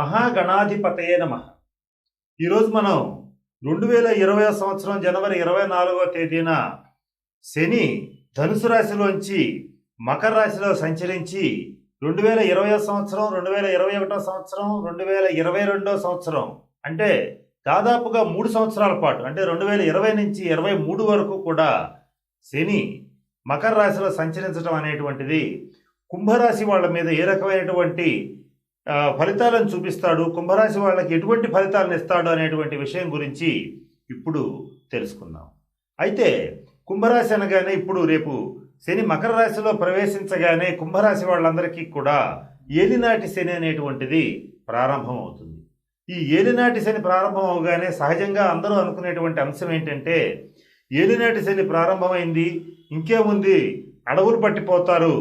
మహాగణాధిపతయే నమ. ఈరోజు మనం రెండు వేల ఇరవై సంవత్సరం జనవరి ఇరవై నాలుగవ తేదీన శని ధనుసు రాశిలోంచి మకర రాశిలో సంచరించి రెండు వేల ఇరవై సంవత్సరం రెండు వేల ఇరవై ఒకటో సంవత్సరం రెండు వేల ఇరవై రెండో సంవత్సరం అంటే దాదాపుగా మూడు సంవత్సరాల పాటు అంటే రెండు వేల ఇరవై నుంచి ఇరవై మూడు వరకు కూడా శని మకర రాశిలో సంచరించడం అనేటువంటిది కుంభరాశి వాళ్ళ మీద ఏ రకమైనటువంటి ఫలితాలను చూపిస్తాడు. కుంభరాశి వాళ్ళకి ఎటువంటి ఫలితాలను ఇస్తాడు అనేటువంటి విషయం గురించి ఇప్పుడు తెలుసుకుందాం. అయితే కుంభరాశి అనగానే ఇప్పుడు రేపు శని మకర రాశిలో ప్రవేశించగానే కుంభరాశి వాళ్ళందరికీ కూడా ఏలినాటి శని అనేటువంటిది ప్రారంభం అవుతుంది. ఈ ఏలినాటి శని ప్రారంభం అవగానే సహజంగా అందరూ అనుకునేటువంటి అంశం ఏంటంటే ఏలినాటి శని ప్రారంభమైంది ఇంకేముంది అడవులు పట్టిపోతారు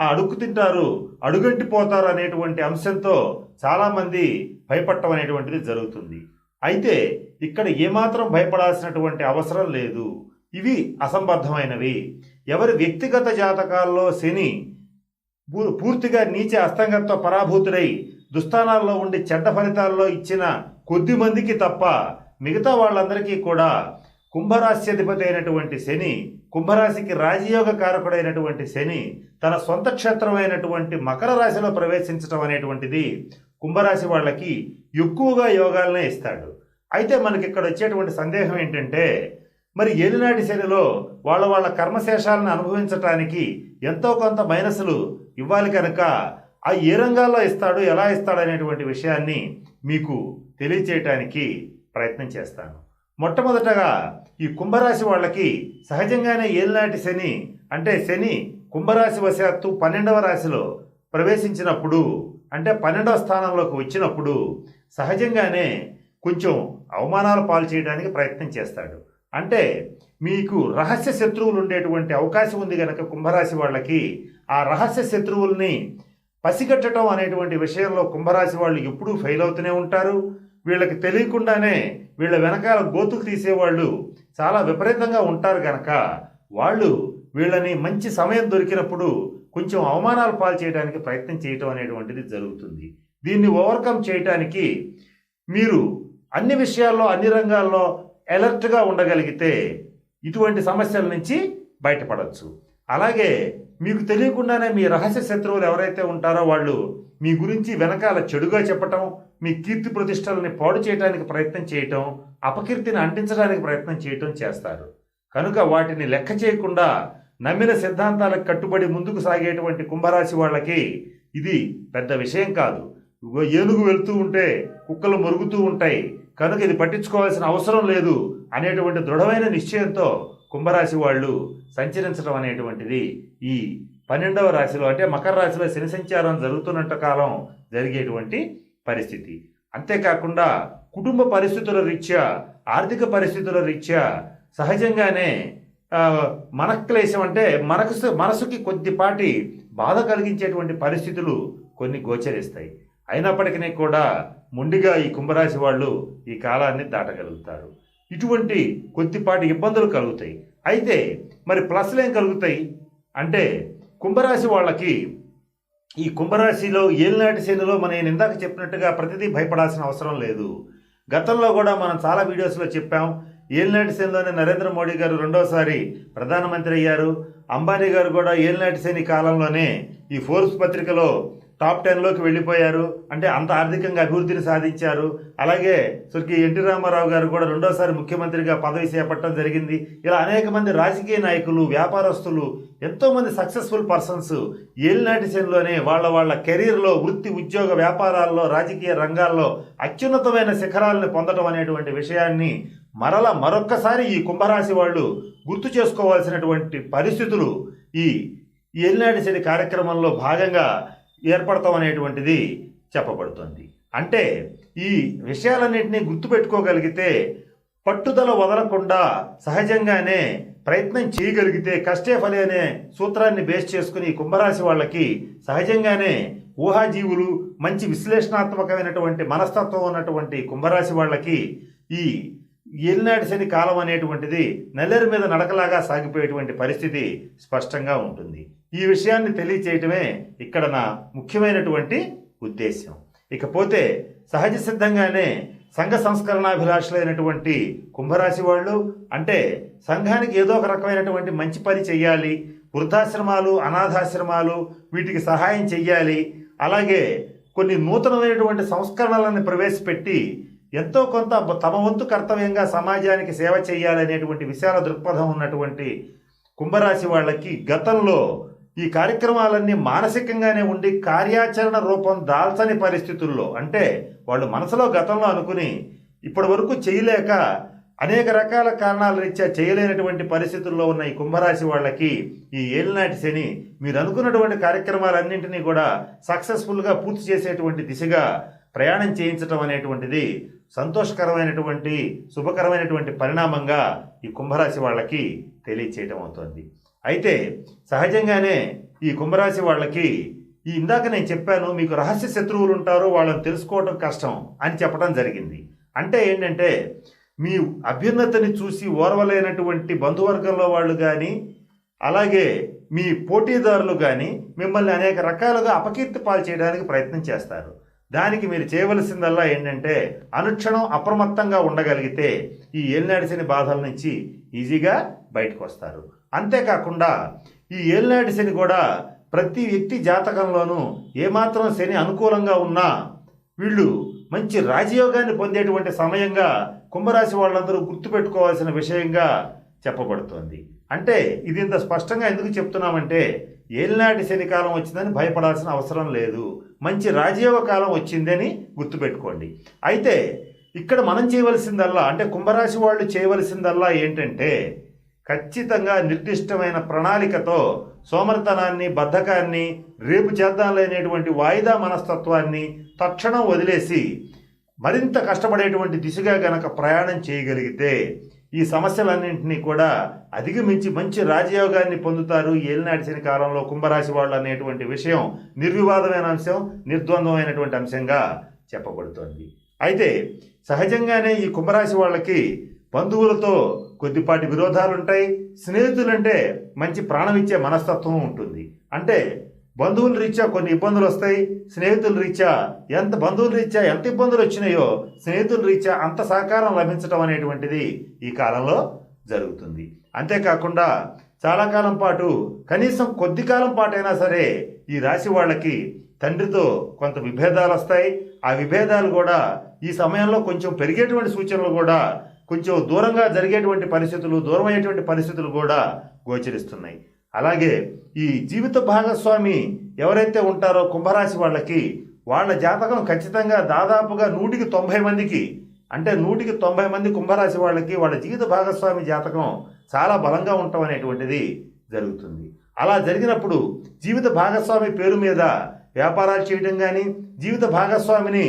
ఆ అడుగు తింటారు అడుగంటిపోతారు అనేటువంటి అంశంతో చాలామంది భయపడటం అనేటువంటిది జరుగుతుంది. అయితే ఇక్కడ ఏమాత్రం భయపడాల్సినటువంటి అవసరం లేదు. ఇవి అసంబద్ధమైనవి. ఎవరి వ్యక్తిగత జాతకాల్లో శని పూ- పూర్తిగా నీచ అస్తంగంతో పరాభూతుడై దుస్థానాల్లో ఉండి చెడ్డ ఫలితాల్లో ఇచ్చిన కొద్ది మందికి తప్ప మిగతా వాళ్ళందరికీ కూడా కుంభరాశి అధిపతి అయినటువంటి శని కుంభరాశికి రాజయోగ కారకుడైనటువంటి శని తన సొంత క్షేత్రమైనటువంటి మకర రాశిలో ప్రవేశించడం అనేటువంటిది కుంభరాశి వాళ్ళకి ఎక్కువగా యోగాలనే ఇస్తాడు. అయితే మనకి ఇక్కడ వచ్చేటువంటి సందేహం ఏంటంటే మరి ఏలినాటి శనిలో వాళ్ళ వాళ్ళ కర్మశేషాలను అనుభవించటానికి ఎంతో కొంత మైనస్లు ఇవ్వాలి కనుక ఆ ఏ రంగాల్లో ఇస్తాడు ఎలా ఇస్తాడు అనేటువంటి విషయాన్ని మీకు తెలియచేయటానికి ప్రయత్నం చేస్తాను. మొట్టమొదటగా ఈ కుంభరాశి వాళ్ళకి సహజంగానే ఏలినాటి శని అంటే శని కుంభరాశి వశాత్తు పన్నెండవ రాశిలో ప్రవేశించినప్పుడు అంటే పన్నెండవ స్థానంలోకి వచ్చినప్పుడు సహజంగానే కొంచెం అవమానాలు పాలు చేయడానికి ప్రయత్నం చేస్తాడు. అంటే మీకు రహస్య శత్రువులు ఉండేటువంటి అవకాశం ఉంది కనుక కుంభరాశి వాళ్ళకి ఆ రహస్య శత్రువుల్ని పసిగట్టడం అనేటువంటి విషయంలో కుంభరాశి వాళ్ళు ఎప్పుడూ ఫెయిల్ అవుతూనే ఉంటారు. వీళ్ళకి తెలియకుండానే వీళ్ళ వెనకాల గోతులు తీసేవాళ్ళు చాలా విపరీతంగా ఉంటారు కనుక వాళ్ళు వీళ్ళని మంచి సమయం దొరికినప్పుడు కొంచెం అవమానాలు పాలు చేయడానికి ప్రయత్నం చేయటం అనేటువంటిది జరుగుతుంది. దీన్ని ఓవర్కమ్ చేయటానికి మీరు అన్ని విషయాల్లో అన్ని రంగాల్లో అలర్ట్గా ఉండగలిగితే ఇటువంటి సమస్యల నుంచి బయటపడవచ్చు అలాగే మీకు తెలియకుండానే మీ రహస్య శత్రువులు ఎవరైతే ఉంటారో వాళ్ళు మీ గురించి వెనకాల చెడుగా చెప్పటం మీ కీర్తి ప్రతిష్టలని పాడు చేయడానికి ప్రయత్నం చేయటం అపకీర్తిని అంటించడానికి ప్రయత్నం చేయటం చేస్తారు. కనుక వాటిని లెక్క చేయకుండా నమ్మిన సిద్ధాంతాలకు కట్టుబడి ముందుకు సాగేటువంటి కుంభరాశి వాళ్ళకి ఇది పెద్ద విషయం కాదు. ఏనుగు వెళుతూ ఉంటే కుక్కలు మరుగుతూ ఉంటాయి. కనుక ఇది పట్టించుకోవాల్సిన అవసరం లేదు అనేటువంటి దృఢమైన నిశ్చయంతో కుంభరాశి వాళ్ళు సంచరించడం అనేటువంటిది ఈ పన్నెండవ రాశిలో అంటే మకర రాశిలో శని సంచారం జరుగుతున్నట్టు కాలం జరిగేటువంటి పరిస్థితి. అంతేకాకుండా కుటుంబ పరిస్థితుల రీత్యా ఆర్థిక పరిస్థితుల రీత్యా సహజంగానే మనక్లేశం అంటే మనసు మనసుకి కొద్దిపాటి బాధ కలిగించేటువంటి పరిస్థితులు కొన్ని గోచరిస్తాయి. అయినప్పటికీ కూడా ముందుగా ఈ కుంభరాశి వాళ్ళు ఈ కాలాన్ని దాటగలుగుతారు. ఇటువంటి కొద్దిపాటి ఇబ్బందులు కలుగుతాయి. అయితే మరి ప్లస్లు ఏం కలుగుతాయి? అంటే కుంభరాశి వాళ్ళకి ఈ కుంభరాశిలో ఏలినాటి శైలిలో మనం నేను ఇందాక చెప్పినట్టుగా ప్రతిదీ భయపడాల్సిన అవసరం లేదు. గతంలో కూడా మనం చాలా వీడియోస్లో చెప్పాం. ఏలినాటి శైలిలోనే నరేంద్ర మోడీ గారు రెండోసారి ప్రధానమంత్రి అయ్యారు. అంబానీ గారు కూడా ఏలినాటి శని కాలంలోనే ఈ ఫోర్స్ పత్రికలో టాప్ టెన్లోకి వెళ్ళిపోయారు. అంటే అంత ఆర్థికంగా అభివృద్ధిని సాధించారు. అలాగే స్వర్గీయ ఎన్టీ రామారావు గారు కూడా రెండోసారి ముఖ్యమంత్రిగా పదవి చేపట్టడం జరిగింది. ఇలా అనేక మంది రాజకీయ నాయకులు వ్యాపారస్తులు ఎంతోమంది సక్సెస్ఫుల్ పర్సన్స్ ఏలినాటి శనిలోనే వాళ్ళ వాళ్ళ కెరీర్లో వృత్తి ఉద్యోగ వ్యాపారాల్లో రాజకీయ రంగాల్లో అత్యున్నతమైన శిఖరాలను పొందడం అనేటువంటి విషయాన్ని మరల మరొక్కసారి ఈ కుంభరాశి వాళ్ళు గుర్తు చేసుకోవాల్సినటువంటి పరిస్థితులు ఈ ఏలినాటి శని కార్యక్రమంలో భాగంగా ఏర్పడతాం అనేటువంటిది చెప్పబడుతుంది. అంటే ఈ విషయాలన్నింటినీ గుర్తుపెట్టుకోగలిగితే పట్టుదల వదలకుండా సహజంగానే ప్రయత్నం చేయగలిగితే కష్టే ఫలి అనే సూత్రాన్ని బేస్ చేసుకుని కుంభరాశి వాళ్ళకి సహజంగానే ఊహాజీవులు మంచి విశ్లేషణాత్మకమైనటువంటి మనస్తత్వం ఉన్నటువంటి కుంభరాశి వాళ్ళకి ఈ ఏలినాటి శని కాలం అనేటువంటిది నల్లేరు మీద నడకలాగా సాగిపోయేటువంటి పరిస్థితి స్పష్టంగా ఉంటుంది. ఈ విషయాన్ని తెలియచేయటమే ఇక్కడ నా ముఖ్యమైనటువంటి ఉద్దేశం ఇకపోతే సహజ సిద్ధంగానే సంఘ సంస్కరణాభిలాషులైనటువంటి కుంభరాశి వాళ్ళు అంటే సంఘానికి ఏదో ఒక రకమైనటువంటి మంచి పని చెయ్యాలి వృద్ధాశ్రమాలు అనాథాశ్రమాలు వీటికి సహాయం చెయ్యాలి అలాగే కొన్ని నూతనమైనటువంటి సంస్కరణలను ప్రవేశపెట్టి ఎంతో కొంత తమ వంతు కర్తవ్యంగా సమాజానికి సేవ చేయాలనేటువంటి విశాల దృక్పథం ఉన్నటువంటి కుంభరాశి వాళ్ళకి గతంలో ఈ కార్యక్రమాలన్నీ మానసికంగానే ఉండి కార్యాచరణ రూపం దాల్చని పరిస్థితుల్లో అంటే వాళ్ళు మనసులో గతంలో అనుకుని ఇప్పటి వరకు చేయలేక అనేక రకాల కారణాల రీత్యా చేయలేనటువంటి పరిస్థితుల్లో ఉన్న ఈ కుంభరాశి వాళ్ళకి ఈ ఏలినాటి శని మీరు అనుకున్నటువంటి కార్యక్రమాలన్నింటినీ కూడా సక్సెస్ఫుల్గా పూర్తి చేసేటువంటి దిశగా ప్రయాణం చేయించడం అనేటువంటిది సంతోషకరమైనటువంటి శుభకరమైనటువంటి పరిణామంగా ఈ కుంభరాశి వాళ్ళకి తెలియచేయటం అవుతుంది. అయితే సహజంగానే ఈ కుంభరాశి వాళ్ళకి ఈ ఇందాక నేను చెప్పాను మీకు రహస్య శత్రువులు ఉంటారు వాళ్ళని తెలుసుకోవడం కష్టం అని చెప్పడం జరిగింది. అంటే ఏంటంటే మీ అభ్యున్నతిని చూసి ఓర్వలేనటువంటి బంధువర్గంలో వాళ్ళు కానీ అలాగే మీ పోటీదారులు కానీ మిమ్మల్ని అనేక రకాలుగా అపకీర్తి పాలు చేయడానికి ప్రయత్నం చేస్తారు. దానికి మీరు చేయవలసిందల్లా ఏంటంటే అనుక్షణం అప్రమత్తంగా ఉండగలిగితే ఈ ఏలినాడిసిన బాధల నుంచి ఈజీగా బయటకు వస్తారు. అంతేకాకుండా ఈ ఏలినాటి శని కూడా ప్రతి వ్యక్తి జాతకంలోనూ ఏమాత్రం శని అనుకూలంగా ఉన్నా వీళ్ళు మంచి రాజయోగాన్ని పొందేటువంటి సమయంగా కుంభరాశి వాళ్ళందరూ గుర్తుపెట్టుకోవాల్సిన విషయంగా చెప్పబడుతోంది. అంటే ఇది ఇంత స్పష్టంగా ఎందుకు చెప్తున్నామంటే ఏలినాటి శని కాలం వచ్చిందని భయపడాల్సిన అవసరం లేదు. మంచి రాజయోగ కాలం వచ్చిందని గుర్తుపెట్టుకోండి. అయితే ఇక్కడ మనం చేయవలసిందల్లా అంటే కుంభరాశి వాళ్ళు చేయవలసిందల్లా ఏంటంటే ఖచ్చితంగా నిర్దిష్టమైన ప్రణాళికతో సోమరితనాన్ని బద్ధకాన్ని రేపు చేద్దాంలేనేటువంటి వాయిదా మనస్తత్వాన్ని తక్షణం వదిలేసి మరింత కష్టపడేటువంటి దిశగా గనక ప్రయాణం చేయగలిగితే ఈ సమస్యలన్నింటినీ కూడా అధిగమించి మంచి రాజయోగాన్ని పొందుతారు ఏలినాడిసిన కాలంలో కుంభరాశి వాళ్ళు అనేటువంటి విషయం నిర్వివాదమైన అంశం నిర్ద్వంద్వమైనటువంటి అంశంగా చెప్పబడుతోంది. అయితే సహజంగానే ఈ కుంభరాశి వాళ్ళకి బంధువులతో కొద్దిపాటి విరోధాలు ఉంటాయి స్నేహితులంటే మంచి ప్రాణం ఇచ్చే మనస్తత్వం ఉంటుంది. అంటే బంధువుల రీత్యా కొన్ని ఇబ్బందులు వస్తాయి స్నేహితుల రీత్యా ఎంత బంధువుల రీత్యా ఎంత ఇబ్బందులు వచ్చినాయో స్నేహితుల రీత్యా అంత సహకారం లభించడం అనేటువంటిది ఈ కాలంలో జరుగుతుంది. అంతేకాకుండా చాలా కాలం పాటు కనీసం కొద్ది కాలం పాటైనా సరే ఈ రాశి వాళ్ళకి తండ్రితో కొంత విభేదాలు వస్తాయి ఆ విభేదాలు కూడా ఈ సమయంలో కొంచెం పెరిగేటువంటి సూచనలు కూడా కొంచెం దూరంగా జరిగేటువంటి పరిస్థితులు దూరమయ్యేటువంటి పరిస్థితులు కూడా గోచరిస్తున్నాయి. అలాగే ఈ జీవిత భాగస్వామి ఎవరైతే ఉంటారో కుంభరాశి వాళ్ళకి వాళ్ళ జాతకం ఖచ్చితంగా దాదాపుగా నూటికి తొంభై మందికి అంటే నూటికి తొంభై మంది కుంభరాశి వాళ్ళకి వాళ్ళ జీవిత భాగస్వామి జాతకం చాలా బలంగా ఉండటం అనేటువంటిది జరుగుతుంది. అలా జరిగినప్పుడు జీవిత భాగస్వామి పేరు మీద వ్యాపారాలు చేయడం కానీ జీవిత భాగస్వామిని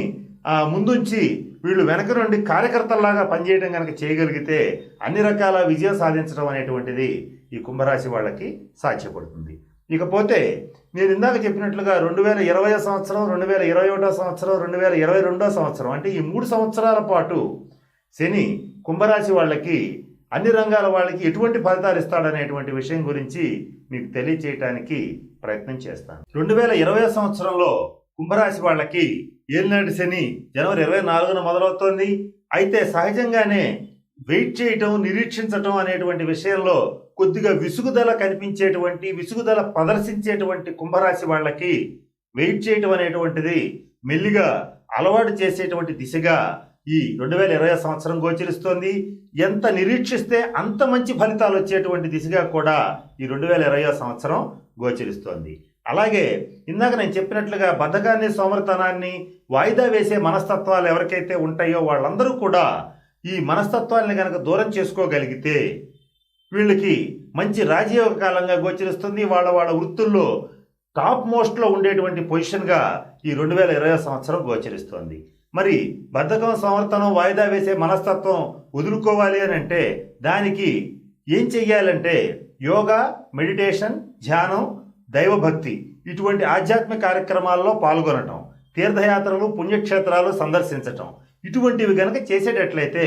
ముందుంచి వీళ్ళు వెనక నుండి కార్యకర్తల్లాగా పనిచేయడం కనుక చేయగలిగితే అన్ని రకాల విజయం సాధించడం అనేటువంటిది ఈ కుంభరాశి వాళ్ళకి సాధ్యపడుతుంది. ఇకపోతే నేను ఇందాక చెప్పినట్లుగా రెండు వేల ఇరవై సంవత్సరం రెండు వేల ఇరవై ఒకటో సంవత్సరం రెండు వేల ఇరవై రెండో సంవత్సరం అంటే ఈ మూడు సంవత్సరాల పాటు శని కుంభరాశి వాళ్ళకి అన్ని రంగాల వాళ్ళకి ఎటువంటి ఫలితాలు ఇస్తాడనేటువంటి విషయం గురించి మీకు తెలియచేయటానికి ప్రయత్నం చేస్తాను. రెండు వేల ఇరవై సంవత్సరంలో కుంభరాశి వాళ్ళకి ఏలినాటి శని జనవరి ఇరవై నాలుగున మొదలవుతోంది. అయితే సహజంగానే వెయిట్ చేయటం నిరీక్షించటం అనేటువంటి విషయంలో కొద్దిగా విసుగుదల కనిపించేటువంటి విసుగుదల ప్రదర్శించేటువంటి కుంభరాశి వాళ్ళకి వెయిట్ చేయటం అనేటువంటిది మెల్లిగా అలవాటు చేసేటువంటి దిశగా ఈ రెండు వేల ఇరవై సంవత్సరం గోచరిస్తోంది. ఎంత నిరీక్షిస్తే అంత మంచి ఫలితాలు వచ్చేటువంటి దిశగా కూడా ఈ రెండు వేల ఇరవై సంవత్సరం గోచరిస్తోంది. అలాగే ఇందాక నేను చెప్పినట్లుగా బద్ధకాన్ని సోమరితనాన్ని వాయిదా వేసే మనస్తత్వాలు ఎవరికైతే ఉంటాయో వాళ్ళందరూ కూడా ఈ మనస్తత్వాల్ని కనుక దూరం చేసుకోగలిగితే వీళ్ళకి మంచి రాజయోగ కాలంగా గోచరిస్తుంది. వాళ్ళ వాళ్ళ వృత్తుల్లో టాప్ మోస్ట్లో ఉండేటువంటి పొజిషన్గా ఈ రెండు వేల ఇరవై సంవత్సరం గోచరిస్తోంది. మరి బద్ధకం సమర్థనం వాయిదా వేసే మనస్తత్వం వదులుకోవాలి అని అంటే దానికి ఏం చెయ్యాలంటే యోగా మెడిటేషన్ ధ్యానం దైవభక్తి ఇటువంటి ఆధ్యాత్మిక కార్యక్రమాల్లో పాల్గొనటం తీర్థయాత్రలు పుణ్యక్షేత్రాలు సందర్శించటం ఇటువంటివి కనుక చేసేటట్లయితే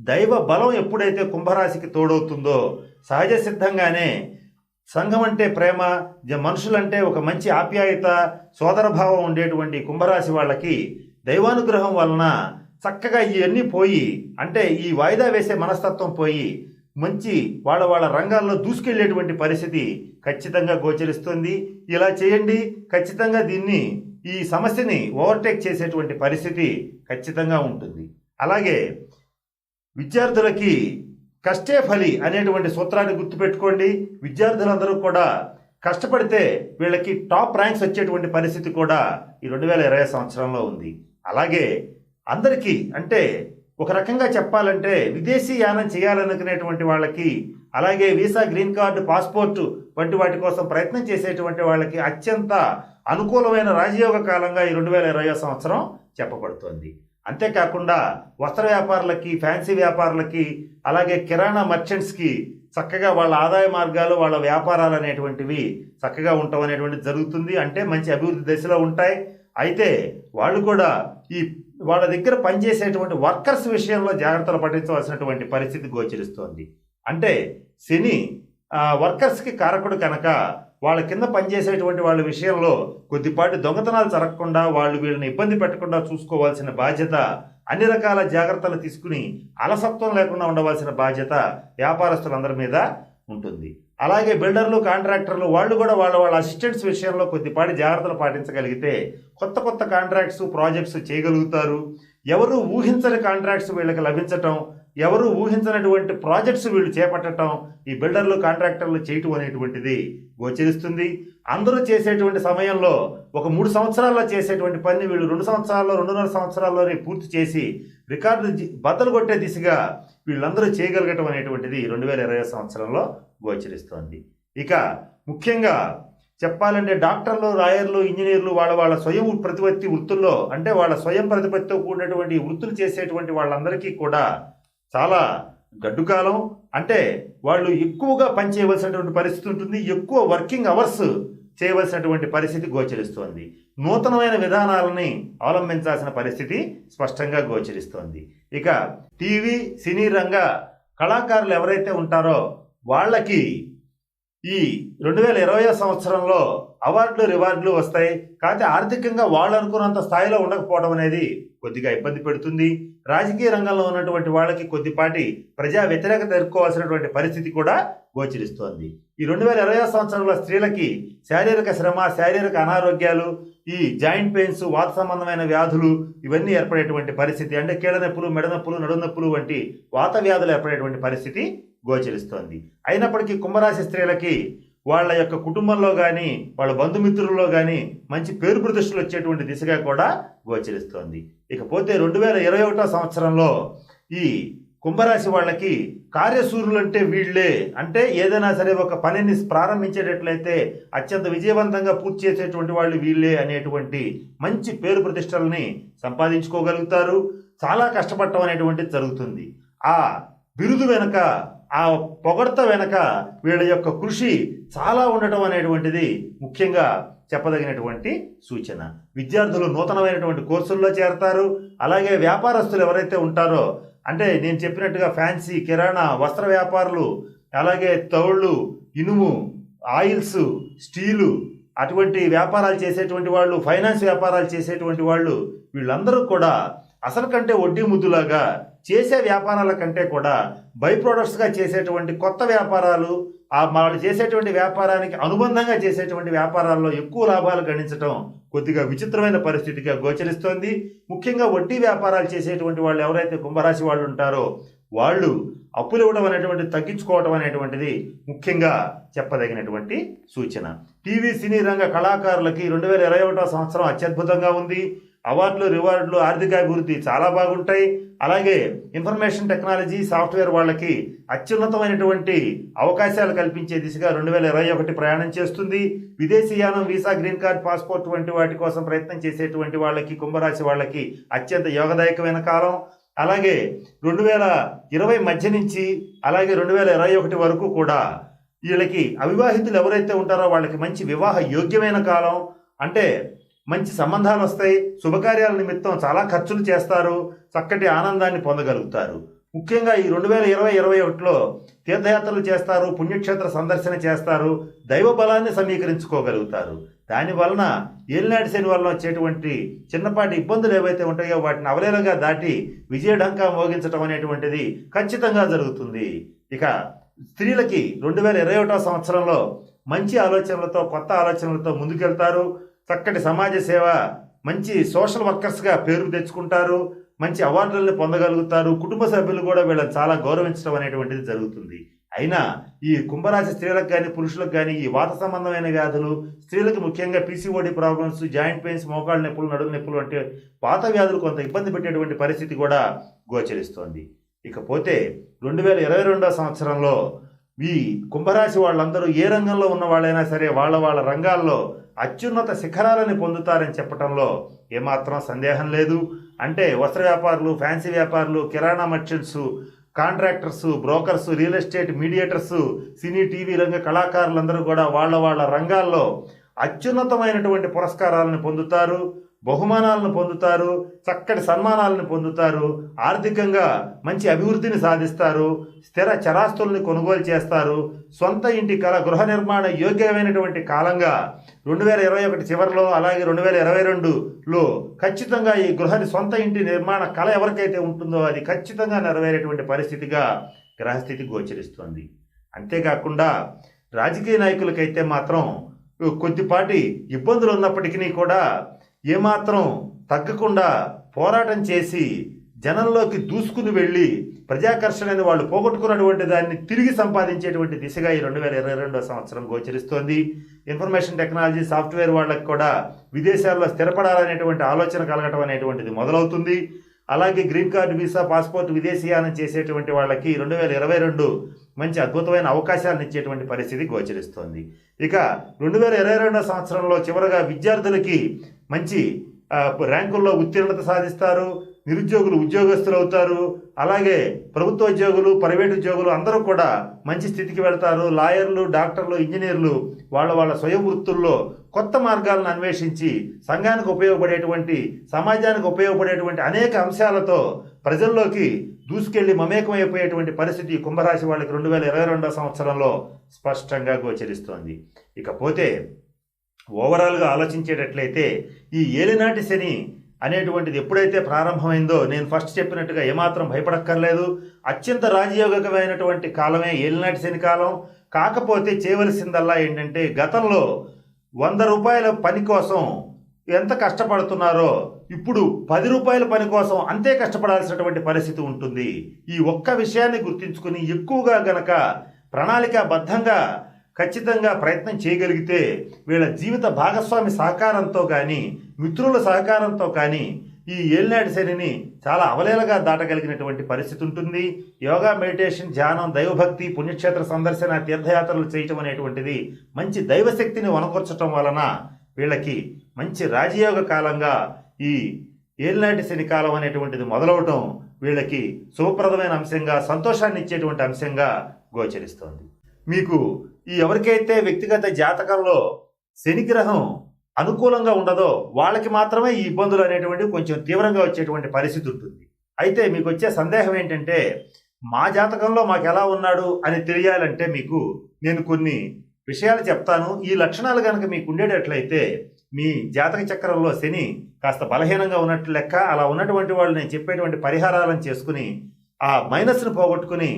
దైవ బలం ఎప్పుడైతే కుంభరాశికి తోడవుతుందో సహజ సిద్ధంగానే సంఘం అంటే ప్రేమ మనుషులంటే ఒక మంచి ఆప్యాయత సోదరభావం ఉండేటువంటి కుంభరాశి వాళ్ళకి దైవానుగ్రహం వలన చక్కగా ఇవన్నీ పోయి అంటే ఈ వాయిదా వేసే మనస్తత్వం పోయి మంచి వాళ్ళ వాళ్ళ రంగాల్లో దూసుకెళ్ళేటువంటి పరిస్థితి ఖచ్చితంగా గోచరిస్తుంది. ఇలా చేయండి. ఖచ్చితంగా దీన్ని ఈ సమస్యని ఓవర్టేక్ చేసేటువంటి పరిస్థితి ఖచ్చితంగా ఉంటుంది. అలాగే విద్యార్థులకి కష్టే ఫలి అనేటువంటి సూత్రాన్ని గుర్తుపెట్టుకోండి. విద్యార్థులందరూ కూడా కష్టపడితే వీళ్ళకి టాప్ ర్యాంక్స్ వచ్చేటువంటి పరిస్థితి కూడా ఈ రెండు వేల ఇరవై సంవత్సరంలో ఉంది. అలాగే అందరికీ అంటే ఒక రకంగా చెప్పాలంటే విదేశీ యానం చేయాలనుకునేటువంటి వాళ్ళకి అలాగే వీసా గ్రీన్ కార్డు పాస్పోర్ట్ వంటి వాటి కోసం ప్రయత్నం చేసేటువంటి వాళ్ళకి అత్యంత అనుకూలమైన రాజయోగ కాలంగా ఈ రెండు వేల ఇరవై సంవత్సరం చెప్పబడుతోంది. అంతేకాకుండా వస్త్ర వ్యాపారులకి ఫ్యాన్సీ వ్యాపారులకి అలాగే కిరాణా మర్చెంట్స్కి చక్కగా వాళ్ళ ఆదాయ మార్గాలు వాళ్ళ వ్యాపారాలు అనేటువంటివి చక్కగా ఉండటం అనేటువంటిది జరుగుతుంది. అంటే మంచి అభివృద్ధి దశలో ఉంటాయి. అయితే వాళ్ళు కూడా ఈ వాళ్ళ దగ్గర పనిచేసేటువంటి వర్కర్స్ విషయంలో జాగ్రత్తలు పట్టించవలసినటువంటి పరిస్థితి గోచరిస్తోంది. అంటే శని వర్కర్స్కి కారకుడు కనుక వాళ్ళ కింద పనిచేసేటువంటి వాళ్ళ విషయంలో కొద్దిపాటి దొంగతనాలు జరగకుండా వాళ్ళు వీళ్ళని ఇబ్బంది పెట్టకుండా చూసుకోవాల్సిన బాధ్యత అన్ని రకాల జాగ్రత్తలు తీసుకుని అలసత్వం లేకుండా ఉండవలసిన బాధ్యత వ్యాపారస్తులందరి మీద ఉంటుంది. అలాగే బిల్డర్లు కాంట్రాక్టర్లు వాళ్ళు కూడా వాళ్ళ వాళ్ళ అసిస్టెంట్స్ విషయంలో కొద్దిపాటి జాగ్రత్తలు పాటించగలిగితే కొత్త కొత్త కాంట్రాక్ట్స్ ప్రాజెక్ట్స్ చేయగలుగుతారు. ఎవరు ఊహించని కాంట్రాక్ట్స్ వీళ్ళకి లభించటం ఎవరు ఊహించినటువంటి ప్రాజెక్ట్స్ వీళ్ళు చేపట్టడం ఈ బిల్డర్లు కాంట్రాక్టర్లు చేయటం అనేటువంటిది గోచరిస్తుంది. అందరూ చేసేటువంటి సమయంలో ఒక మూడు సంవత్సరాల్లో చేసేటువంటి పని వీళ్ళు రెండు సంవత్సరాల్లో రెండున్నర సంవత్సరాల్లోనే పూర్తి చేసి రికార్డు బద్దలు కొట్టే దిశగా వీళ్ళందరూ చేయగలగటం అనేటువంటిది రెండు వేల ఇరవై సంవత్సరంలో గోచరిస్తోంది. ఇక ముఖ్యంగా చెప్పాలంటే డాక్టర్లు లాయర్లు ఇంజనీర్లు వాళ్ళ వాళ్ళ స్వయం ప్రతిపత్తి వృత్తుల్లో అంటే వాళ్ళ స్వయం ప్రతిపత్తితో కూడినటువంటి వృత్తులు చేసేటువంటి వాళ్ళందరికీ కూడా చాలా గడ్డు కాలం అంటే వాళ్ళు ఎక్కువగా పని చేయవలసినటువంటి పరిస్థితి ఉంటుంది. ఎక్కువ వర్కింగ్ అవర్స్ చేయవలసినటువంటి పరిస్థితి గోచరిస్తోంది. నూతనమైన విధానాలని అవలంబించాల్సిన పరిస్థితి స్పష్టంగా గోచరిస్తోంది. ఇక టీవీ సినీ రంగ కళాకారులు ఎవరైతే ఉంటారో వాళ్ళకి ఈ రెండు వేల ఇరవై సంవత్సరంలో అవార్డులు రివార్డులు వస్తాయి. కాకపోతే ఆర్థికంగా వాళ్ళు అనుకున్నంత స్థాయిలో ఉండకపోవడం అనేది కొద్దిగా ఇబ్బంది పెడుతుంది. రాజకీయ రంగంలో ఉన్నటువంటి వాళ్ళకి కొద్దిపాటి ప్రజా వ్యతిరేకత ఎదుర్కోవాల్సినటువంటి పరిస్థితి కూడా గోచరిస్తోంది. ఈ రెండు వేల ఇరవై సంవత్సరంలో స్త్రీలకి శారీరక శ్రమ శారీరక అనారోగ్యాలు ఈ జాయింట్ పెయిన్స్ వాత సంబంధమైన వ్యాధులు ఇవన్నీ ఏర్పడేటువంటి పరిస్థితి. అంటే కీళ్ళ నొప్పులు మెడ నొప్పులు నడుము నొప్పులు వంటి వాత వ్యాధులు ఏర్పడేటువంటి పరిస్థితి గోచరిస్తోంది. అయినప్పటికీ కుంభరాశి స్త్రీలకి వాళ్ళ యొక్క కుటుంబంలో కానీ వాళ్ళ బంధుమిత్రుల్లో కానీ మంచి పేరు ప్రతిష్టలు వచ్చేటువంటి దిశగా కూడా గోచరిస్తోంది. ఇకపోతే రెండు వేల ఇరవై ఒకటో సంవత్సరంలో ఈ కుంభరాశి వాళ్ళకి కార్యసూరులు అంటే వీళ్ళే. అంటే ఏదైనా సరే ఒక పనిని ప్రారంభించేటట్లయితే అత్యంత విజయవంతంగా పూర్తి చేసేటువంటి వాళ్ళు వీళ్ళే అనేటువంటి మంచి పేరు ప్రతిష్టలని సంపాదించుకోగలుగుతారు. చాలా కష్టపడటం అనేటువంటిది జరుగుతుంది. ఆ బిరుదు వెనక ఆ పొగడ్త వెనక వీళ్ళ యొక్క కృషి చాలా ఉండటం అనేటువంటిది ముఖ్యంగా చెప్పదగినటువంటి సూచన. విద్యార్థులు నూతనమైనటువంటి కోర్సుల్లో చేరతారు. అలాగే వ్యాపారస్తులు ఎవరైతే ఉంటారో అంటే నేను చెప్పినట్టుగా ఫ్యాన్సీ కిరాణా వస్త్ర వ్యాపారులు అలాగే తౌళ్ళు ఇనుము ఆయిల్స్ స్టీలు అటువంటి వ్యాపారాలు చేసేటువంటి వాళ్ళు ఫైనాన్స్ వ్యాపారాలు చేసేటువంటి వాళ్ళు వీళ్ళందరూ కూడా అసలు కంటే వడ్డీ ముద్దులాగా చేసే వ్యాపారాల కంటే కూడా బై ప్రొడక్ట్స్గా చేసేటువంటి కొత్త వ్యాపారాలు ఆ వాళ్ళు చేసేటువంటి వ్యాపారానికి అనుబంధంగా చేసేటువంటి వ్యాపారాల్లో ఎక్కువ లాభాలు గణించడం కొద్దిగా విచిత్రమైన పరిస్థితిగా గోచరిస్తోంది. ముఖ్యంగా వడ్డీ వ్యాపారాలు చేసేటువంటి వాళ్ళు ఎవరైతే కుంభరాశి వాళ్ళు ఉంటారో వాళ్ళు అప్పులు ఇవ్వడం అనేటువంటి తగ్గించుకోవడం అనేటువంటిది ముఖ్యంగా చెప్పదగినటువంటి సూచన. టీవీ సినీ రంగ కళాకారులకి రెండు వేల ఇరవై ఒకటో సంవత్సరం అత్యద్భుతంగా ఉంది. అవార్డులు రివార్డులు ఆర్థికాభివృద్ధి చాలా బాగుంటాయి. అలాగే ఇన్ఫర్మేషన్ టెక్నాలజీ సాఫ్ట్వేర్ వాళ్ళకి అత్యున్నతమైనటువంటి అవకాశాలు కల్పించే దిశగా రెండు వేల ఇరవై ఒకటి ప్రయాణం చేస్తుంది. విదేశీయానం వీసా గ్రీన్ కార్డ్ పాస్పోర్ట్ వంటి వాటి కోసం ప్రయత్నం చేసేటువంటి వాళ్ళకి కుంభరాశి వాళ్ళకి అత్యంత యోగదాయకమైన కాలం. అలాగే రెండు వేల ఇరవై మధ్య నుంచి అలాగే రెండు వేల ఇరవై ఒకటి వరకు కూడా వీళ్ళకి అవివాహితులు ఎవరైతే ఉంటారో వాళ్ళకి మంచి వివాహ యోగ్యమైన కాలం. అంటే మంచి సంబంధాలు వస్తాయి. శుభకార్యాల నిమిత్తం చాలా ఖర్చులు చేస్తారు. చక్కటి ఆనందాన్ని పొందగలుగుతారు. ముఖ్యంగా ఈ రెండు వేల ఇరవై ఇరవై ఒకటిలో తీర్థయాత్రలు చేస్తారు. పుణ్యక్షేత్ర సందర్శన చేస్తారు. దైవ బలాన్ని సమీకరించుకోగలుగుతారు. దాని వలన ఏలినాటి శని వలన వచ్చేటువంటి చిన్నపాటి ఇబ్బందులు ఏవైతే ఉంటాయో వాటిని అవలేలగా దాటి విజయఢంకా మోగించడం అనేటువంటిది ఖచ్చితంగా జరుగుతుంది. ఇక స్త్రీలకి రెండు వేల ఇరవై ఒకటో సంవత్సరంలో మంచి ఆలోచనలతో కొత్త ఆలోచనలతో ముందుకెళ్తారు. చక్కటి సమాజ సేవ మంచి సోషల్ వర్కర్స్గా పేరు తెచ్చుకుంటారు మంచి అవార్డులను పొందగలుగుతారు కుటుంబ సభ్యులు కూడా వీళ్ళని చాలా గౌరవించడం అనేటువంటిది జరుగుతుంది. అయినా ఈ కుంభరాశి స్త్రీలకు కానీ పురుషులకు కానీ ఈ వాత సంబంధమైన వ్యాధులు స్త్రీలకు ముఖ్యంగా పీసీఓడి ప్రాబ్లమ్స్ జాయింట్ పెయిన్స్ మోకాళ్ళ నొప్పులు నడుము నొప్పులు వంటి వాత వ్యాధులు కొంత ఇబ్బంది పెట్టేటువంటి పరిస్థితి కూడా గోచరిస్తోంది. ఇకపోతే రెండు వేల ఇరవై రెండో సంవత్సరంలో ఈ కుంభరాశి వాళ్ళందరూ ఏ రంగంలో ఉన్న వాళ్ళైనా సరే వాళ్ళ వాళ్ళ రంగాల్లో అత్యున్నత శిఖరాలని పొందుతారని చెప్పడంలో ఏమాత్రం సందేహం లేదు. అంటే వస్త్ర వ్యాపారులు ఫ్యాన్సీ వ్యాపారులు కిరాణా merchants contractors brokers real estate mediators cine TV రంగ కళాకారులందరూ కూడా వాళ్ళ వాళ్ళ రంగాల్లో అత్యున్నతమైనటువంటి పురస్కారాలను పొందుతారు. బహుమానాలను పొందుతారు చక్కటి సన్మానాలను పొందుతారు ఆర్థికంగా మంచి అభివృద్ధిని సాధిస్తారు స్థిర చరాస్తుల్ని కొనుగోలు చేస్తారు. సొంత ఇంటి కళ గృహ నిర్మాణ యోగ్యమైనటువంటి కాలంగా రెండు వేల ఇరవై ఒకటి చివరిలో అలాగే రెండు వేల ఇరవై రెండులో ఖచ్చితంగా ఈ గృహని సొంత ఇంటి నిర్మాణ కళ ఎవరికైతే ఉంటుందో అది ఖచ్చితంగా నెరవేరేటువంటి పరిస్థితిగా గ్రహస్థితి గోచరిస్తుంది. అంతేకాకుండా రాజకీయ నాయకులకైతే మాత్రం కొద్దిపాటి ఇబ్బందులు ఉన్నప్పటికీ కూడా ఏమాత్రం తగ్గకుండా పోరాటం చేసి జనంలోకి దూసుకుని వెళ్ళి ప్రజాకర్షణని వాళ్ళు పోగొట్టుకున్నటువంటి దాన్ని తిరిగి సంపాదించేటువంటి దిశగా ఈ రెండు వేల ఇరవై రెండో సంవత్సరం గోచరిస్తోంది. ఇన్ఫర్మేషన్ టెక్నాలజీ సాఫ్ట్వేర్ వాళ్ళకి కూడా విదేశాల్లో స్థిరపడాలనేటువంటి ఆలోచన కలగటం అనేటువంటిది మొదలవుతుంది. అలాగే గ్రీన్ కార్డు వీసా పాస్పోర్ట్ విదేశీయానం చేసేటువంటి వాళ్ళకి రెండు వేల ఇరవై రెండు మంచి అద్భుతమైన అవకాశాలను ఇచ్చేటువంటి పరిస్థితి గోచరిస్తోంది. ఇక రెండు వేల ఇరవై రెండో సంవత్సరంలో చివరగా విద్యార్థులకి మంచి ర్యాంకుల్లో ఉత్తీర్ణత సాధిస్తారు నిరుద్యోగులు ఉద్యోగస్తులు అవుతారు అలాగే ప్రభుత్వ ఉద్యోగులు ప్రైవేట్ ఉద్యోగులు అందరూ కూడా మంచి స్థితికి వెళ్తారు. లాయర్లు డాక్టర్లు ఇంజనీర్లు వాళ్ళ వాళ్ళ స్వయం వృత్తుల్లో కొత్త మార్గాలను అన్వేషించి సంఘానికి ఉపయోగపడేటువంటి సమాజానికి ఉపయోగపడేటువంటి అనేక అంశాలతో ప్రజల్లోకి దూసుకెళ్ళి మమేకమైపోయేటువంటి పరిస్థితి కుంభరాశి వాళ్ళకి రెండు వేల ఇరవై రెండో సంవత్సరంలో స్పష్టంగా గోచరిస్తోంది. ఇకపోతే ఓవరాల్గా ఆలోచించేటట్లయితే ఈ ఏలినాటి శని అనేటువంటిది ఎప్పుడైతే ప్రారంభమైందో నేను ఫస్ట్ చెప్పినట్టుగా ఏమాత్రం భయపడక్కర్లేదు. అత్యంత రాజయోగకమైనటువంటి కాలమే ఏలినాటి శని కాలం. కాకపోతే చేయవలసిందల్లా ఏంటంటే గతంలో వంద రూపాయల పని కోసం ఎంత కష్టపడుతున్నారో ఇప్పుడు పది రూపాయల పని కోసం అంతే కష్టపడాల్సినటువంటి పరిస్థితి ఉంటుంది. ఈ ఒక్క విషయాన్ని గుర్తించుకుని ఎక్కువగా గనక ప్రణాళికాబద్ధంగా ఖచ్చితంగా ప్రయత్నం చేయగలిగితే వీళ్ళ జీవిత భాగస్వామి సహకారంతో కానీ మిత్రుల సహకారంతో కానీ ఈ ఏలినాటి శనిని చాలా అవలేలగా దాటగలిగినటువంటి పరిస్థితి ఉంటుంది. యోగా మెడిటేషన్ ధ్యానం దైవభక్తి పుణ్యక్షేత్ర సందర్శన తీర్థయాత్రలు చేయటం అనేటువంటిది మంచి దైవశక్తిని వనకొర్చటం వలన వీళ్ళకి మంచి రాజయోగ కాలంగా ఈ ఏలినాటి శని కాలం అనేటువంటిది మొదలవటం వీళ్ళకి శుభప్రదమైన అంశంగా సంతోషాన్ని ఇచ్చేటువంటి అంశంగా గోచరిస్తోంది. మీకు ఈ ఎవరికైతే వ్యక్తిగత జాతకంలో శని గ్రహం అనుకూలంగా ఉండదో వాళ్ళకి మాత్రమే ఈ ఇబ్బందులు అనేటువంటివి కొంచెం తీవ్రంగా వచ్చేటువంటి పరిస్థితి ఉంటుంది. అయితే మీకు వచ్చే సందేహం ఏంటంటే మా జాతకంలో మాకు ఎలా ఉన్నాడు అని తెలియాలంటే మీకు నేను కొన్ని విషయాలు చెప్తాను. ఈ లక్షణాలు కనుక మీకు ఉండేటట్లయితే మీ జాతక చక్రంలో శని కాస్త బలహీనంగా ఉన్నట్లు లెక్క అలా ఉన్నటువంటి వాళ్ళు నేను చెప్పేటువంటి పరిహారాలను చేసుకుని ఆ మైనస్ను పోగొట్టుకుని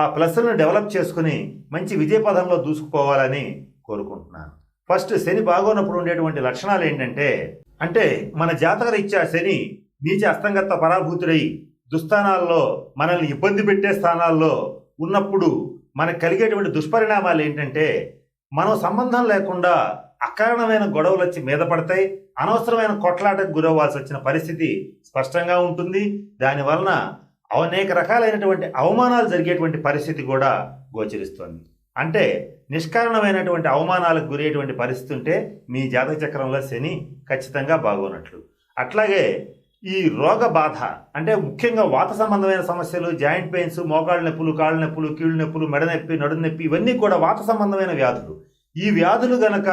ఆ ప్లస్లను డెవలప్ చేసుకుని మంచి విజయ పదంలో దూసుకుపోవాలని కోరుకుంటున్నాను. ఫస్ట్ శని బాగోనప్పుడు ఉండేటువంటి లక్షణాలు ఏంటంటే అంటే మన జాతకర ఇచ్చే శని నీచ అస్తంగత పరాభూతుడై దుస్థానాల్లో మనల్ని ఇబ్బంది పెట్టే స్థానాల్లో ఉన్నప్పుడు మనకు కలిగేటువంటి దుష్పరిణామాలు ఏంటంటే మనం సంబంధం లేకుండా అకారణమైన గొడవలు వచ్చి మీద పడతాయి అనవసరమైన కొట్లాటకు గురవ్వాల్సి వచ్చిన పరిస్థితి స్పష్టంగా ఉంటుంది. దాని వలన అనేక రకాలైనటువంటి అవమానాలు జరిగేటువంటి పరిస్థితి కూడా గోచరిస్తుంది. అంటే నిష్కారణమైనటువంటి అవమానాలకు గురయ్యేటువంటి పరిస్థితి ఉంటే మీ జాతక చక్రంలో శని ఖచ్చితంగా బాగోనట్లు. అట్లాగే ఈ రోగ బాధ అంటే ముఖ్యంగా వాత సంబంధమైన సమస్యలు జాయింట్ పెయిన్స్ మోకాళ్ళ నొప్పులు కాళ్ళ నొప్పులు కీళ్ళు నొప్పులు మెడ నొప్పి నడుము నొప్పి ఇవన్నీ కూడా వాత సంబంధమైన వ్యాధులు. ఈ వ్యాధులు గనక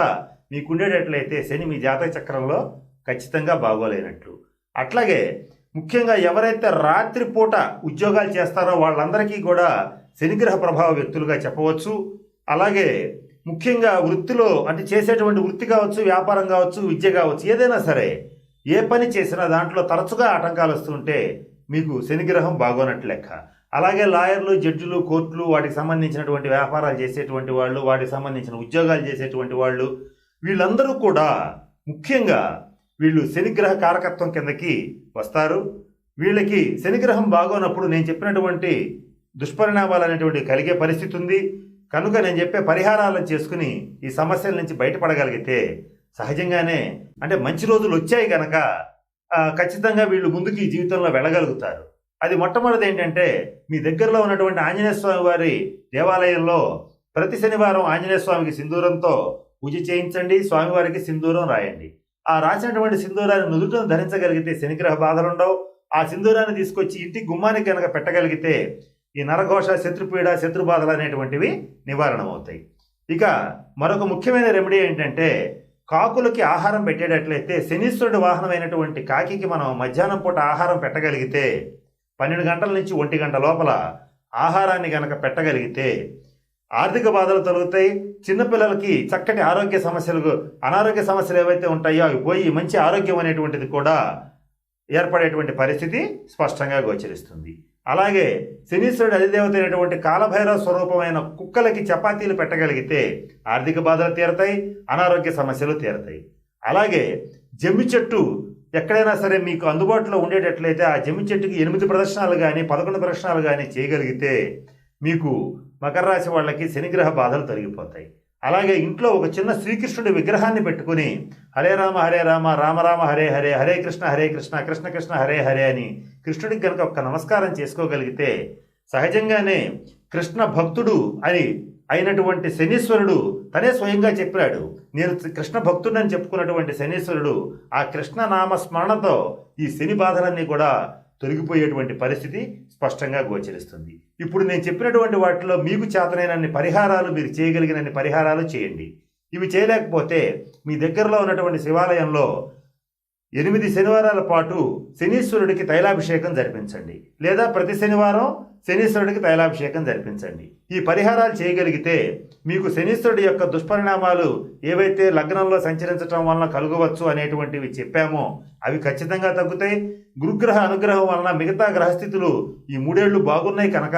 మీకు ఉండేటట్లయితే శని మీ జాతక చక్రంలో ఖచ్చితంగా బాగోలేనట్లు. అట్లాగే ముఖ్యంగా ఎవరైతే రాత్రిపూట ఉద్యోగాలు చేస్తారో వాళ్ళందరికీ కూడా శనిగ్రహ ప్రభావ వ్యక్తులుగా చెప్పవచ్చు. అలాగే ముఖ్యంగా వృత్తిలో అంటే చేసేటువంటి వృత్తి కావచ్చు వ్యాపారం కావచ్చు విద్య కావచ్చు ఏదైనా సరే ఏ పని చేసినా దాంట్లో తరచుగా ఆటంకాలు వస్తుంటే మీకు శనిగ్రహం బాగోనట్టు లెక్క. అలాగే లాయర్లు జడ్జిలు కోర్టులు వాటికి సంబంధించినటువంటి వ్యాపారాలు చేసేటువంటి వాళ్ళు వాటికి సంబంధించిన ఉద్యోగాలు చేసేటువంటి వాళ్ళు వీళ్ళందరూ కూడా ముఖ్యంగా వీళ్ళు శనిగ్రహ కారకత్వం కిందకి వస్తారు. వీళ్ళకి శనిగ్రహం బాగోనప్పుడు నేను చెప్పినటువంటి దుష్పరిణామాలు అనేటువంటి కలిగే పరిస్థితి ఉంది. కనుక నేను చెప్పే పరిహారాలను చేసుకుని ఈ సమస్యల నుంచి బయటపడగలిగితే సహజంగానే అంటే మంచి రోజులు వచ్చాయి కనుక ఖచ్చితంగా వీళ్ళు ముందుకు ఈ జీవితంలో వెళ్ళగలుగుతారు. అది మొట్టమొదటి ఏంటంటే మీ దగ్గరలో ఉన్నటువంటి ఆంజనేయ స్వామి వారి దేవాలయంలో ప్రతి శనివారం ఆంజనేయ స్వామికి సింధూరంతో పూజ చేయించండి స్వామివారికి సింధూరం రాయండి. ఆ రాసినటువంటి సింధూరాన్ని నుదుటను ధరించగలిగితే శనిగ్రహ బాధలు ఉండవు ఆ సింధూరాన్ని తీసుకొచ్చి ఇంటి గుమ్మానికి కనుక పెట్టగలిగితే ఈ నరఘోష శత్రుపీడ శత్రుబాధలు అనేటువంటివి నివారణ అవుతాయి ఇక మరొక ముఖ్యమైన రెమెడీ ఏంటంటే కాకులకి ఆహారం పెట్టేటట్లయితే శనీశ్వరుడి వాహనమైనటువంటి కాకికి మనం మధ్యాహ్నం పూట ఆహారం పెట్టగలిగితే పన్నెండు గంటల నుంచి ఒంటి గంట లోపల ఆహారాన్ని గనక పెట్టగలిగితే ఆర్థిక బాధలు తొలగుతాయి. చిన్నపిల్లలకి చక్కటి ఆరోగ్య సమస్యలు అనారోగ్య సమస్యలు ఏవైతే ఉంటాయో అవి పోయి మంచి ఆరోగ్యం అనేటువంటిది కూడా ఏర్పడేటువంటి పరిస్థితి స్పష్టంగా గోచరిస్తుంది. అలాగే శనీశ్వరుడు అధిదేవత అయినటువంటి కాలభైరవ స్వరూపమైన కుక్కలకి చపాతీలు పెట్టగలిగితే ఆర్థిక బాధలు తీరతాయి అనారోగ్య సమస్యలు తీరతాయి. అలాగే జమ్మి చెట్టు ఎక్కడైనా సరే మీకు అందుబాటులో ఉండేటట్లయితే ఆ జమ్మి చెట్టుకి ఎనిమిది ప్రదర్శనలు కానీ పదకొండు ప్రదర్శనలు కానీ చేయగలిగితే మీకు మకర రాశి వాళ్ళకి శనిగ్రహ బాధలు తొలగిపోతాయి. అలాగే ఇంట్లో ఒక చిన్న శ్రీకృష్ణుడి విగ్రహాన్ని పెట్టుకుని హరే రామ హరే రామ రామ రామ హరే హరే హరే కృష్ణ హరే కృష్ణ కృష్ణ కృష్ణ హరే హరే అని కృష్ణుడికి కనుక ఒక్క నమస్కారం చేసుకోగలిగితే సహజంగానే కృష్ణ భక్తుడు అని అయినటువంటి శనీశ్వరుడు తనే స్వయంగా చెప్పాడు. నేను కృష్ణ భక్తుడని చెప్పుకున్నటువంటి శనీశ్వరుడు ఆ కృష్ణ నామ స్మరణతో ఈ శని బాధలన్నీ కూడా తొలగిపోయేటువంటి పరిస్థితి స్పష్టంగా గోచరిస్తుంది. ఇప్పుడు నేను చెప్పినటువంటి వాటిలో మీకు చేతనైనన్ని పరిహారాలు మీరు చేయగలిగినన్ని పరిహారాలు చేయండి. ఇవి చేయలేకపోతే మీ దగ్గరలో ఉన్నటువంటి శివాలయంలో ఎనిమిది శనివారాల పాటు శనీశ్వరుడికి తైలాభిషేకం జరిపించండి. లేదా ప్రతి శనివారం శనీశ్వరుడికి తైలాభిషేకం జరిపించండి. ఈ పరిహారాలు చేయగలిగితే మీకు శనీశ్వరుడి యొక్క దుష్పరిణామాలు ఏవైతే లగ్నంలో సంచరించడం వలన కలుగవచ్చు అనేటువంటివి చెప్పామో అవి ఖచ్చితంగా తగ్గుతాయి. గురుగ్రహ అనుగ్రహం వలన మిగతా గ్రహస్థితులు ఈ మూడేళ్ళు బాగున్నాయి కనుక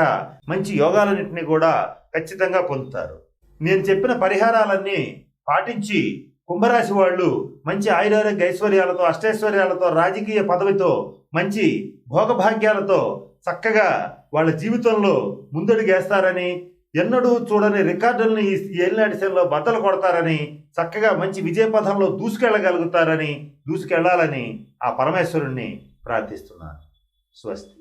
మంచి యోగాలన్నింటినీ కూడా ఖచ్చితంగా పొందుతారు. నేను చెప్పిన పరిహారాలన్నీ పాటించి కుంభరాశి వాళ్ళు మంచి ఆయురారోగ్య ఐశ్వర్యాలతో అష్టైశ్వర్యాలతో రాజకీయ పదవితో మంచి భోగభాగ్యాలతో చక్కగా వాళ్ళ జీవితంలో ముందడుగేస్తారని ఎన్నడూ చూడని రికార్డుల్ని ఈ ఏలినాటి బద్దలు కొడతారని చక్కగా మంచి విజయ పథంలో దూసుకెళ్ళగలుగుతారని దూసుకెళ్ళాలని ఆ పరమేశ్వరుణ్ణి ప్రార్థిస్తున్నాను. స్వస్తి.